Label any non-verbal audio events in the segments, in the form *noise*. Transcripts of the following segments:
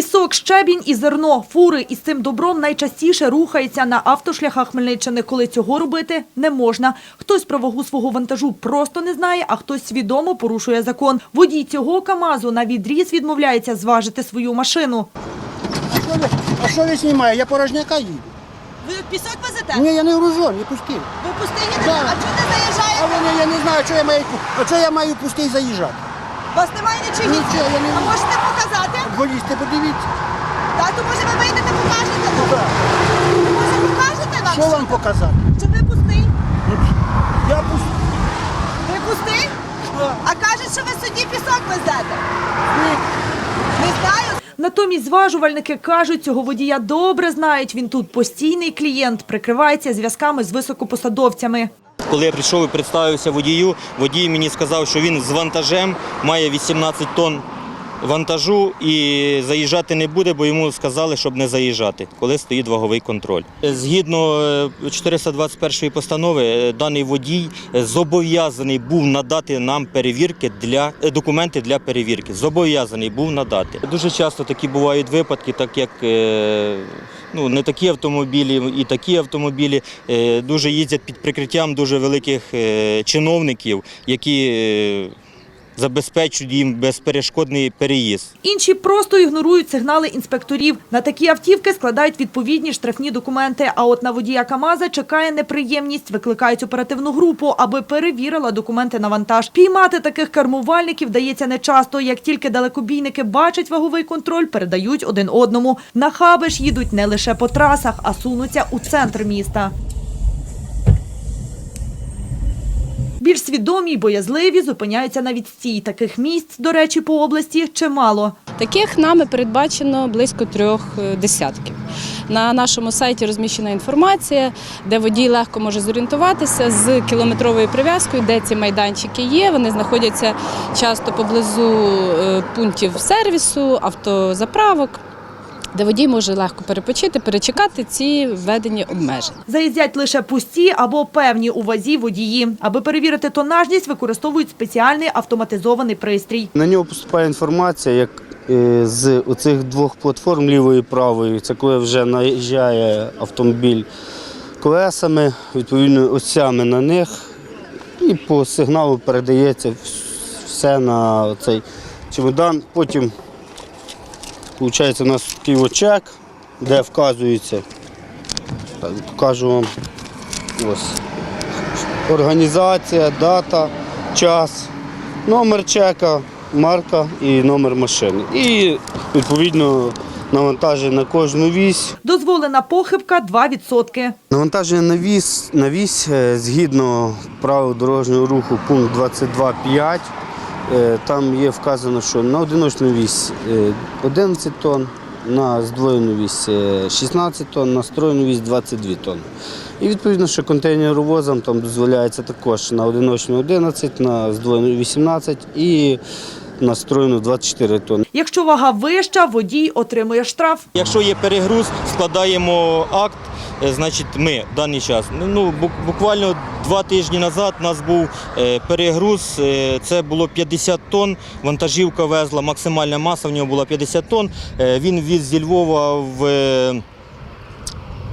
Пісок, щебінь і зерно. Фури із цим добром найчастіше рухаються на автошляхах Хмельниччини, коли цього робити не можна. Хтось про вагу свого вантажу просто не знає, а хтось свідомо порушує закон. Водій цього КАМАЗу на відріз відмовляється зважити свою машину. А що ви знімає? Я порожняка їду. Ви пісок везете? Ні, я не гружон, я пустий. Ви пустий їдете? Да. А чого не А вони, я не знаю, що я маю, а що я маю пустий заїжджати. У вас немає нічого? Нічого, я не- А можете показати? Волізьте, подивіться. Так, то може ви вийдете, покажете нам? Да. Може покажете нам? Що вам показати? Чи ви пустий? Я пустий. Ви пустий? А кажуть, що ви судді пісок везете. Ні. Не знаю. Натомість зважувальники кажуть, цього водія добре знають. Він тут постійний клієнт, прикривається зв'язками з високопосадовцями. Коли я прийшов і представився водію, водій мені сказав, що він з вантажем має 18 тонн вантажу і заїжджати не буде, бо йому сказали, щоб не заїжджати, коли стоїть ваговий контроль. Згідно е, 421 постанови, е, даний водій е, зобов'язаний був надати нам перевірки для е, документи для перевірки. Зобов'язаний був надати. Дуже часто такі бувають випадки, так як е, ну, не такі автомобілі і такі автомобілі е, дуже їздять під прикриттям дуже великих е, чиновників, які е, забезпечують їм безперешкодний переїзд. Інші просто ігнорують сигнали інспекторів. На такі автівки складають відповідні штрафні документи. А от на водія КАМАЗа чекає неприємність. Викликають оперативну групу, аби перевірила документи на вантаж. Піймати таких кермувальників вдається нечасто. Як тільки далекобійники бачать ваговий контроль, передають один одному. На хаби ж їдуть не лише по трасах, а сунуться у центр міста. Більш свідомі й боязливі зупиняються на відстій. Таких місць, до речі, по області чимало. Таких нами передбачено близько трьох е, десятків. На нашому сайті розміщена інформація, де водій легко може зорієнтуватися з кілометровою прив'язкою, де ці майданчики є. Вони знаходяться часто поблизу е, пунктів сервісу, автозаправок, де водій може легко перепочити, перечекати ці введені обмеження. Заїздять лише пусті або певні у вазі водії. Аби перевірити тонажність, використовують спеціальний автоматизований пристрій. На нього поступає інформація, як е, з оцих двох платформ лівої і правої. Це коли вже наїжджає автомобіль колесами, відповідно осями на них, і по сигналу передається все на цей чемодан. Потім виходить, у нас такий от чек, де вказується, так, покажу вам ось. Організація, дата, час, номер чека, марка і номер машини. І відповідно навантаження на кожну вісь. Дозволена похибка 2%. Навантаження на вісь, на вісь е, згідно правил дорожнього руху пункт 22.5. е, Там є вказано, що на одиночну вісь е, 11 тонн, на здвоєну вісь е, 16 тонн, на стройну вісь 22 тонни. І відповідно, що контейнеровозам там дозволяється також на одиночну 11, на здвоєну 18 і на стройну 24 тонни. Якщо вага вища, водій отримує штраф. Якщо є перегруз, складаємо акт. Значить, ми в даний час. Ну бу- буквально два тижні назад у нас був е, перегруз. е, Це було 50 тонн. Вантажівка везла, максимальна маса в нього була 50 тонн. Е, Він віз зі Львова в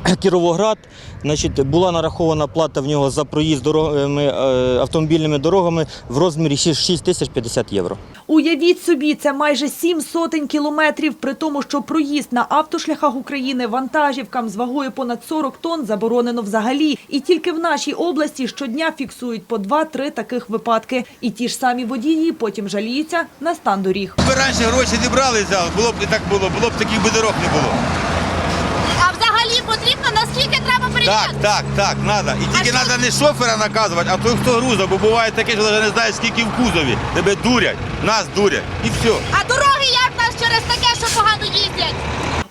*clears throat* Кіровоград. Значить, була нарахована плата в нього за проїзд дорогами, е, автомобільними дорогами в розмірі 6 тисяч 50 євро. Уявіть собі, це майже сім сотень кілометрів, при тому, що проїзд на автошляхах України вантажівкам з вагою понад 40 тонн заборонено взагалі. І тільки в нашій області щодня фіксують по 2-3 таких випадки. І ті ж самі водії потім жаліються на стан доріг. Якби раніше гроші не брали, взяли, було б і так було, було б таких би дорог не було. Потрібно наскільки треба Так, перевіряти? так, так, треба. І тільки треба не шофера наказувати, а той, хто грузить, бо буває таке, що навіть не знаєш, скільки в кузові. Тебе дурять, нас дурять. І все. А дороги як нас через таке, що погано їздять?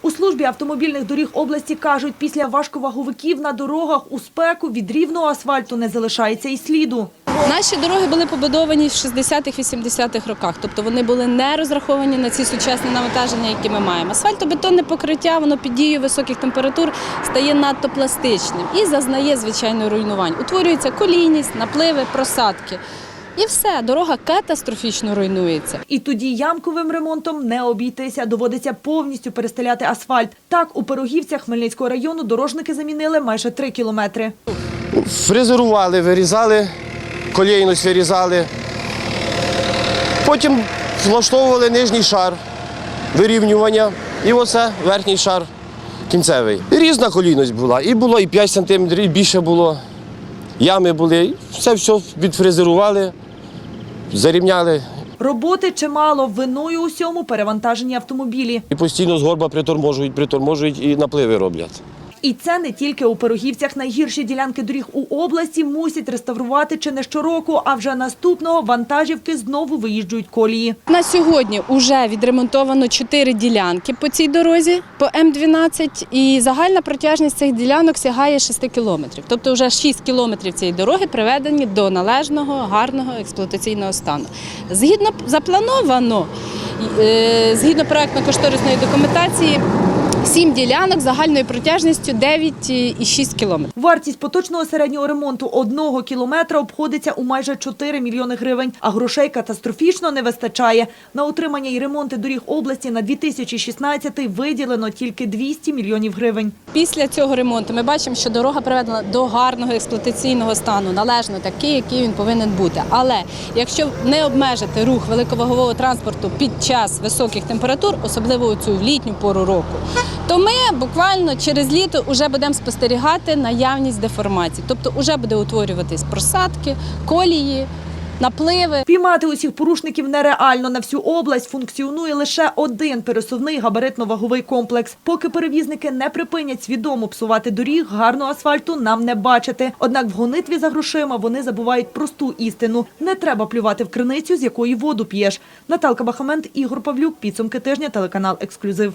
У службі автомобільних доріг області кажуть, після важковаговиків на дорогах у спеку від рівного асфальту не залишається і сліду. Наші дороги були побудовані в 60-х-80-х роках, тобто вони були не розраховані на ці сучасні навантаження, які ми маємо. Асфальтобетонне покриття, воно під дією високих температур стає надто пластичним і зазнає звичайно руйнувань. Утворюється колійність, напливи, просадки. І все, дорога катастрофічно руйнується. І тоді ямковим ремонтом не обійтися. Доводиться повністю перестеляти асфальт. Так, у Пирогівцях Хмельницького району дорожники замінили майже три кілометри. фрезерували, вирізали, колійність вирізали. Потім влаштовували нижній шар вирівнювання і оце верхній шар кінцевий. І різна колійність була. І було і 5 см, і більше було. Ями були. Все все відфрезерували, зарівняли. Роботи чимало. Виною усьому перевантажені автомобілі. І постійно з горба приторможують, приторможують і напливи роблять. І це не тільки у Пирогівцях. Найгірші ділянки доріг у області мусять реставрувати чи не щороку, а вже наступного вантажівки знову виїжджують колії. На сьогодні вже відремонтовано 4 ділянки по цій дорозі по М12 і загальна протяжність цих ділянок сягає 6 кілометрів. Тобто вже 6 кілометрів цієї дороги приведені до належного, гарного експлуатаційного стану. Згідно заплановано, е, згідно проектно-кошторисної документації, 7 ділянок загальною протяжністю 9,6 кілометрів. Вартість поточного середнього ремонту одного кілометра обходиться у майже 4 мільйони гривень, а грошей катастрофічно не вистачає. На утримання і ремонти доріг області на 2016 виділено тільки 200 мільйонів гривень. Після цього ремонту ми бачимо, що дорога приведена до гарного експлуатаційного стану, належно такий, який він повинен бути. Але якщо не обмежити рух великовагового транспорту під час високих температур, особливо у цю літню пору року, то ми буквально через літо вже будемо спостерігати наявність деформацій. Тобто вже буде утворюватись просадки, колії, напливи. Піймати усіх порушників нереально. На всю область функціонує лише один пересувний габаритно-ваговий комплекс. Поки перевізники не припинять свідомо псувати доріг, гарного асфальту нам не бачити. Однак в гонитві за грошима вони забувають просту істину. Не треба плювати в криницю, з якої воду п'єш. Наталка Бахамент, Ігор Павлюк. Підсумки тижня. Телеканал «Ексклюзив».